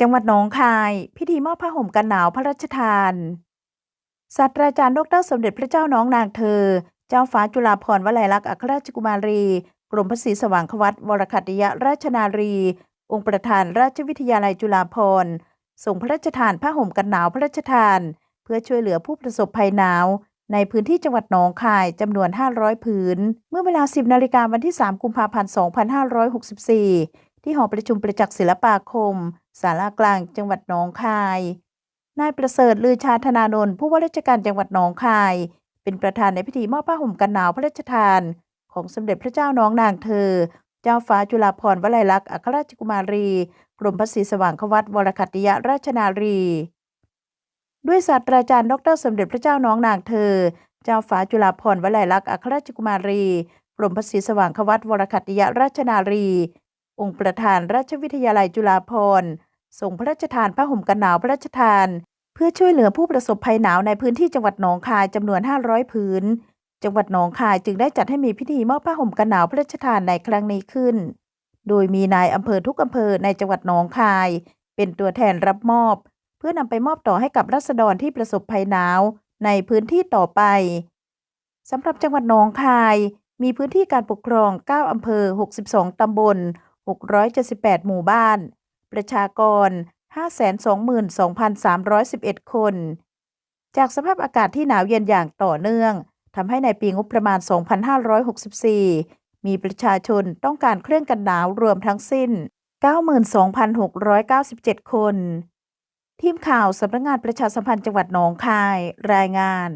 จังหวัดหนองคาย พิธีมอบผ้าห่มกันหนาวพระราชทานศาสตราจารย์ดรสมเด็จพระเจ้าน้องนางเธอ เจ้าฟ้าจุฬาภรณ์วลัยลักษณ์อัครราชกุมารี กรมพระศรีสว่างควัตวรคัติยราชนารี องค์ประธานราชวิทยาลัยจุฬาภรณ์ส่งพระราชทานผ้าห่มกันหนาวพระราชทาน เพื่อช่วยเหลือผู้ประสบภัยหนาว ในพื้นที่จังหวัดหนองคายจำนวน 500 ผืน เมื่อเวลา 10 นาฬิกาวันที่ 3 กุมภาพันธ์ 2564 ที่หอประชุมประจักษ์ศิลปาคมศาลากลางจังหวัดหนองคาย นายประเสริฐลือชาธนานนท์ผู้ว่าราชการจังหวัดหนองคาย เป็นประธานในพิธีมอบผ้าห่มกันหนาวพระราชทาน ของสมเด็จพระเจ้าน้องนางเธอ เจ้าฟ้าจุฬาภรณ์วลัยลักษณ์อัครราชกุมารี กรมพระศรีสว่างควัตวรคัตติยราชนารี ด้วยศาสตราจารย์ดรสมเด็จพระเจ้าน้องนางเธอ เจ้าฟ้าจุฬาภรณ์วลัยลักษณ์อัครราชกุมารีกรมพระศรีสว่างควัตวรคัตติยราชนารี องค์ประธานราชวิทยาลัยจุฬาภรณ์ส่งพระราชทานผ้าห่มกันหนาวพระราชทาน เพื่อช่วยเหลือผู้ประสบภัยหนาวในพื้นที่จังหวัดหนองคายจำนวน 500 ผืน จังหวัดหนองคายจึงได้จัดให้มีพิธีมอบผ้าห่มกันหนาวพระราชทานในครั้งนี้ขึ้น โดยมีนายอำเภอทุกอำเภอในจังหวัดหนองคาย เป็นตัวแทนรับมอบ เพื่อนำไปมอบต่อให้กับรัษฎรที่ประสบภัยหนาวในพื้นที่ต่อไปสำหรับจังหวัดหนองคาย มีพื้นที่การปกครอง 9 อำเภอ 62 ตำบล 678 หมู่บ้าน ประชากร 522,311 คน จากสภาพอากาศที่หนาวเย็นอย่างต่อเนื่องทำให้ในปีงบประมาณ 2564 มีประชาชนต้องการเครื่องกันหนาวรวมทั้งสิ้น 92,697 คน ทีมข่าวสำนักงานประชาสัมพันธ์จังหวัดหนองคาย รายงาน